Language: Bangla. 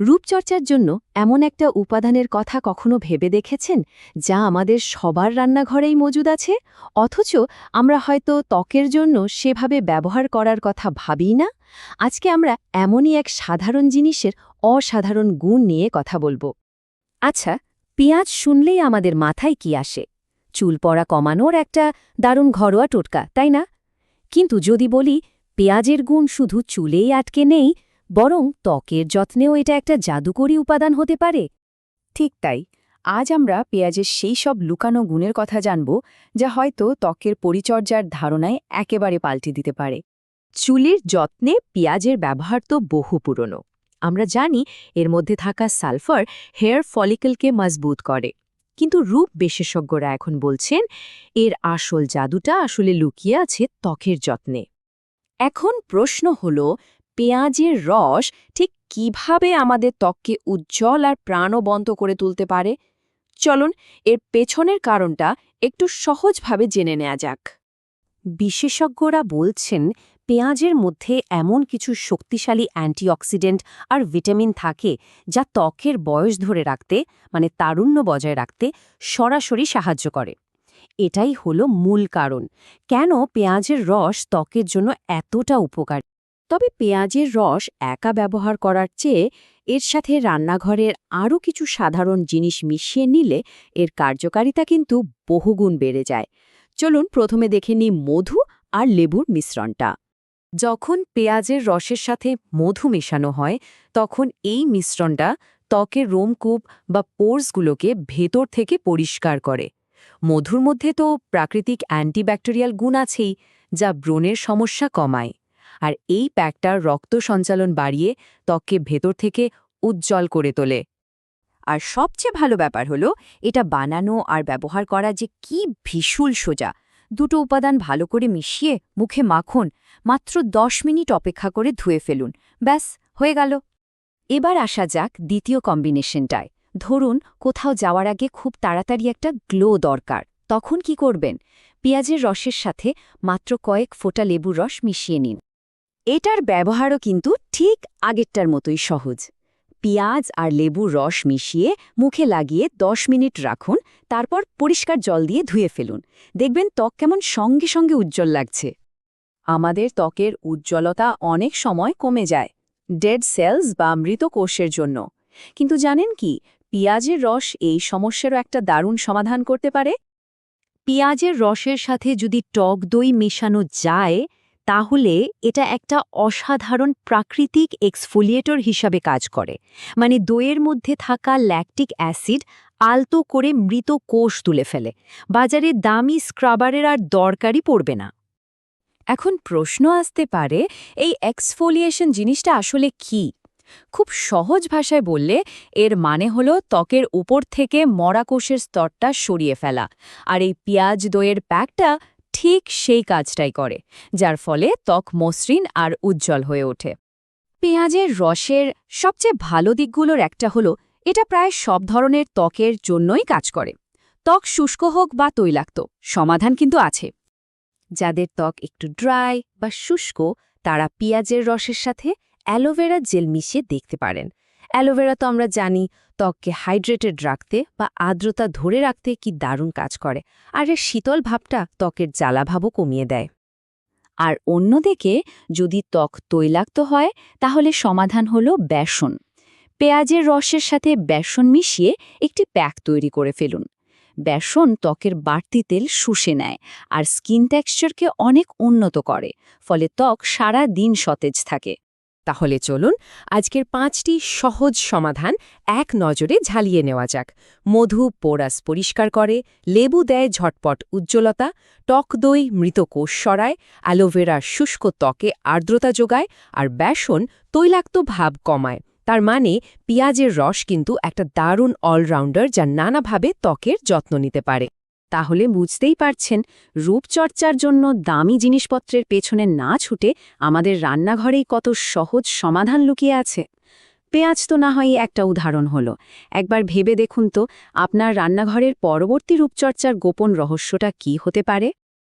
রূপচর্চার জন্য এমন একটা উপাদানের কথা কখনো ভেবে দেখেছেন যা আমাদের সবার রান্নাঘরেই মজুদ আছে? অথচ আমরা হয়তো ত্বকের জন্য সেভাবে ব্যবহার করার কথা ভাবিই না? আজকে আমরা এমনই এক সাধারণ জিনিসের অসাধারণ গুণ নিয়ে কথা বলব। আচ্ছা পেঁয়াজ শুনলেই আমাদের মাথায় কি আসে? চুল পড়া কমানোর একটা দারুণ ঘরোয়া টোটকা, তাই না? কিন্তু যদি বলি, পেঁয়াজের গুণ শুধু চুলেই আটকে নেই বরং ত্বকের যত্নেও এটা একটা জাদুকরী উপাদান হতে পারে। ঠিক তাই, আজ আমরা পেঁয়াজের সেই সব লুকানো গুণের কথা জানব, যা হয়তো ত্বকের পরিচর্যার ধারণায় একেবারে পাল্টে দিতে পারে। চুলের যত্নে পেঁয়াজের ব্যবহার তো বহু পুরনো। আমরা জানি এর মধ্যে থাকা সালফার হেয়ার ফলিকলকে মজবুত করে। কিন্তু রূপ বিশেষজ্ঞরা এখন বলছেন, এর আসল জাদুটা আসলে লুকিয়ে আছে ত্বকের যত্নে। এখন প্রশ্ন হল পেঁয়াজের রস ঠিক কীভাবে আমাদের ত্বককে উজ্জ্বল আর প্রাণবন্ত করে তুলতে পারে? চলুন, এর পেছনের কারণটা একটু সহজভাবে জেনে নেওয়া যাক। বিশেষজ্ঞরা বলছেন, পেঁয়াজের মধ্যে এমন কিছু শক্তিশালী অ্যান্টিঅক্সিডেন্ট আর ভিটামিন থাকে যা ত্বকের বয়স ধরে রাখতে মানে তারুণ্য বজায় রাখতে সরাসরি সাহায্য করে। এটাই হলো মূল কারণ। কেন পেঁয়াজের রস ত্বকের জন্য এতটা উপকার? তবে পেঁয়াজের রস একা ব্যবহার করার চেয়ে এর সাথে রান্নাঘরের আরও কিছু সাধারণ জিনিস মিশিয়ে নিলে এর কার্যকারিতা কিন্তু বহুগুণ বেড়ে যায়। চলুন প্রথমে দেখে নিই মধু আর লেবুর মিশ্রণটা। যখন পেঁয়াজের রসের সাথে মধু মেশানো হয়, তখন এই মিশ্রণটা ত্বকের রোমকূপ বা পোর্সগুলোকে ভেতর থেকে পরিষ্কার করে। মধুর মধ্যে তো প্রাকৃতিক অ্যান্টিব্যাকটেরিয়াল গুণ আছেই, যা ব্রণের সমস্যা কমায়। আর এই প্যাকটার রক্ত সঞ্চালন বাড়িয়ে ত্বককে ভেতর থেকে উজ্জ্বল করে তোলে। আর সবচেয়ে ভালো ব্যাপার হলো, এটা বানানো আর ব্যবহার করা যে কি ভীষুল সোজা। দুটো উপাদান ভালো করে মিশিয়ে মুখে মাখন, মাত্র দশ মিনিট অপেক্ষা করে ধুয়ে ফেলুন। ব্যাস, হয়ে গেল। এবার আসা যাক দ্বিতীয় কম্বিনেশনটায়। ধরুন, কোথাও যাওয়ার আগে খুব তাড়াতাড়ি একটা গ্লো দরকার। তখন কি করবেন? পেঁয়াজের রসের সাথে মাত্র কয়েক ফোঁটা লেবুর রস মিশিয়ে নিন। এটার ব্যবহারও কিন্তু ঠিক আগেরটার মতোই সহজ। পেঁয়াজ আর লেবুর রস মিশিয়ে মুখে লাগিয়ে ১০ মিনিট রাখুন, তারপর পরিষ্কার জল দিয়ে ধুয়ে ফেলুন। দেখবেন ত্বক কেমন সঙ্গে সঙ্গে উজ্জ্বল লাগছে। আমাদের ত্বকের উজ্জ্বলতা অনেক সময় কমে যায়, ডেড সেলস বা মৃত কোষের জন্য। কিন্তু জানেন কি, পেঁয়াজের রস এই সমস্যারও একটা দারুণ সমাধান করতে পারে? পেঁয়াজের রসের সাথে যদি টক দই মেশানো যায় তাহলে এটা একটা অসাধারণ প্রাকৃতিক এক্সফোলিয়েটর হিসাবে কাজ করে। মানে দইয়ের মধ্যে থাকা ল্যাকটিক অ্যাসিড আলতো করে মৃত কোষ তুলে ফেলে। বাজারে দামি স্ক্রাবারের আর দরকারই পড়বে না। এখন প্রশ্ন আসতে পারে, এই এক্সফোলিয়েশন জিনিসটা আসলে কি? খুব সহজ ভাষায় বললে, এর মানে হলো ত্বকের উপর থেকে মরা কোষের স্তরটা সরিয়ে ফেলা। আর এই পেঁয়াজ দইয়ের প্যাকটা ঠিক সেই কাজটাই করে, যার ফলে ত্বক মসৃণ আর উজ্জ্বল হয়ে ওঠে। পেঁয়াজের রসের সবচেয়ে ভালো দিকগুলোর একটা হলো, এটা প্রায় সব ধরনের ত্বকের জন্যই কাজ করে। ত্বক শুষ্ক হোক বা তৈলাক্ত, সমাধান কিন্তু আছে। যাদের ত্বক একটু ড্রাই বা শুষ্ক, তারা পেঁয়াজের রসের সাথে অ্যালোভেরা জেল মিশিয়ে দেখতে পারেন। অ্যালোভেরা তো আমরা জানি, ত্বককে হাইড্রেটেড রাখতে বা আর্দ্রতা ধরে রাখতে কি দারুণ কাজ করে। আর এর শীতল ভাবটা ত্বকের জ্বালাভাবও কমিয়ে দেয়। আর অন্যদিকে, যদি ত্বক তৈলাক্ত হয়, তাহলে সমাধান হলো বেসন। পেঁয়াজের রসের সাথে বেসন মিশিয়ে একটি প্যাক তৈরি করে ফেলুন। বেসন ত্বকের বাড়তি তেল শুষে নেয় আর স্কিন টেক্সচারকে অনেক উন্নত করে, ফলে ত্বক সারা দিন সতেজ থাকে। তাহলে চলুন আজকের পাঁচটি সহজ সমাধান এক নজরে ঝালিয়ে নেওয়া যাক। মধু পোরাস পরিষ্কার করে, লেবু দেয় ঝটপট উজ্জ্বলতা, টক দই মৃত কোষ সরায় অ্যালোভেরা শুষ্ক ত্বকে আর্দ্রতা যোগায়, আর বেসন তৈলাক্ত ভাব কমায়। তার মানে পেঁয়াজের রস কিন্তু একটা দারুণ অলরাউন্ডার যা নানাভাবে ত্বকের যত্ন নিতে পারে। তাহলে বুঝতেই পারছেন, রূপচর্চার জন্য দামি জিনিসপত্রের পেছনে না ছুটে আমাদের রান্নাঘরেই কত সহজ সমাধান লুকিয়ে আছে। পেঁয়াজ তো না হয় একটা উদাহরণ হলো। একবার ভেবে দেখুন তো, আপনার রান্নাঘরের পরবর্তী রূপচর্চার গোপন রহস্যটা কি হতে পারে?